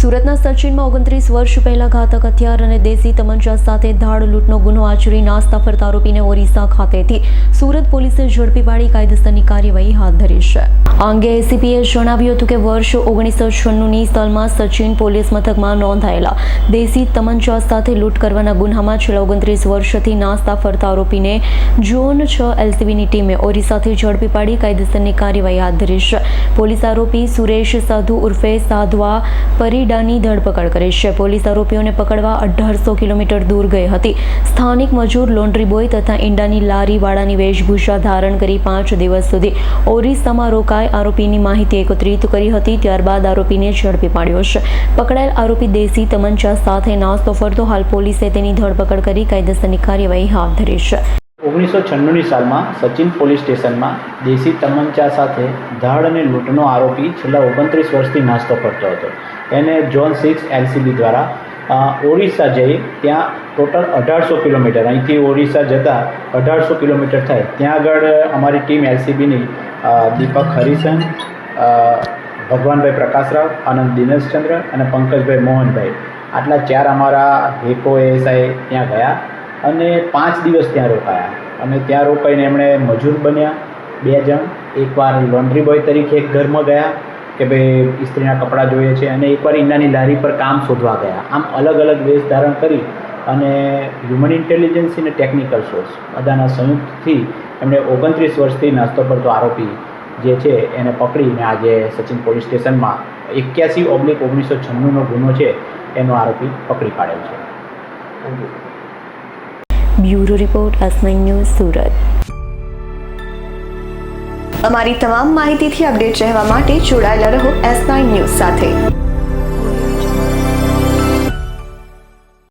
સુરતના સચિનમાં ઓગણત્રીસ વર્ષ પહેલા ઘાતક હથિયાર અને દેશી તમંચા સાથે ધાડ લૂંટનો ગુનો આચરી નાસ્તા ફરતા આરોપીને ઓરિસ્સા ખાતેથી સુરત પોલીસે ઝડપી પાડી કાયદેસરની કાર્યવાહી હાથ ધરી છે. આ અંગે એસીપીએ જણાવ્યું હતું કે વર્ષ ઓગણીસો છન્નુંની સાલમાં સચિન પોલીસ મથકમાં નોંધાયેલા દેશી તમંચા સાથે લૂંટ કરવાના ગુન્હામાં છેલ્લા ઓગણત્રીસ વર્ષથી નાસ્તા ફરતા આરોપીને ઝોન છ એલસીબીની ટીમે ઓરિસ્સાથી ઝડપી પાડી કાયદેસરની કાર્યવાહી હાથ ધરી છે. પોલીસ આરોપી સુરેશ સાધુ ઉર્ફે સાધવા પરીડાની ધરપકડ કરી છે. પોલીસ આરોપીઓને પકડવા અઢારસો કિલોમીટર દૂર ગઈ હતી. સ્થાનિક મજૂર, લોન્ડ્રી બોય તથા ઈંડાની લારીવાળાની વેશભૂષા ધારણ કરી પાંચ દિવસ સુધી ઓરિસ્સામાં રોકાઈ આરોપીની માહિતી એકત્રિત કરી હતી. ત્યારબાદ આરોપીને ઝડપી પાડ્યો છે. પકડાયેલ આરોપી દેશી તમંચા સાથે નાસ્તો ફરતો. હાલ પોલીસે તેની ધરપકડ કરી કાયદેસરની કાર્યવાહી હાથ ધરી છે. ઓગણીસો છન્નુંની સાલમાં સચિન પોલીસ સ્ટેશનમાં દેશી તમંચા સાથે ધાડ અને લૂંટનો આરોપી છેલ્લા ઓગણત્રીસ વર્ષથી નાસ્તો કરતો હતો. એને ઝોન સિક્સ એલસીબી દ્વારા ઓડિશા જઈ ત્યાં ટોટલ અઢારસો કિલોમીટર, અહીંથી ઓરિસ્સા જતાં અઢારસો કિલોમીટર થાય. ત્યાં આગળ અમારી ટીમ એલસીબીની દીપક હરિસન ભગવાનભાઈ પ્રકાશરાવ, આનંદ દિનેશચંદ્ર અને પંકજભાઈ મોહનભાઈ. આટલા ચાર અમારા હેકો એએસઆઈ ત્યાં ગયા અને પાંચ દિવસ ત્યાં રોકાયા. અને ત્યાં રોકાઈને એમણે મજૂર બન્યા. બે જણ. એકવાર લોન્ડ્રી બોય તરીકે એક ઘરમાં ગયા કે ભાઈ ઇસ્ત્રીના કપડાં જોઈએ છે અને એકવાર ઈંડાની લારી પર કામ શોધવા ગયા. આમ અલગ અલગ વેશ ધારણ કરી અને હ્યુમન ઇન્ટેલિજન્સી અને ટેકનિકલ સોર્સ બધાના સંયુક્તથી એમણે ઓગણત્રીસ વર્ષથી નાસ્તો પડતો આરોપી જે છે એને પકડીને આજે સચિન પોલીસ સ્ટેશનમાં એક્યાસી ઓબ્લિક ઓગણીસો છન્નુંનો ગુનો છે એનો આરોપી પકડી પાડેલ છે. Bureau report S news Surat. અમારી તમામ માહિતીથી અપડેટ રહેવા માટે જોડાયેલા રહો એસ નાઇન ન્યૂઝ સાથે.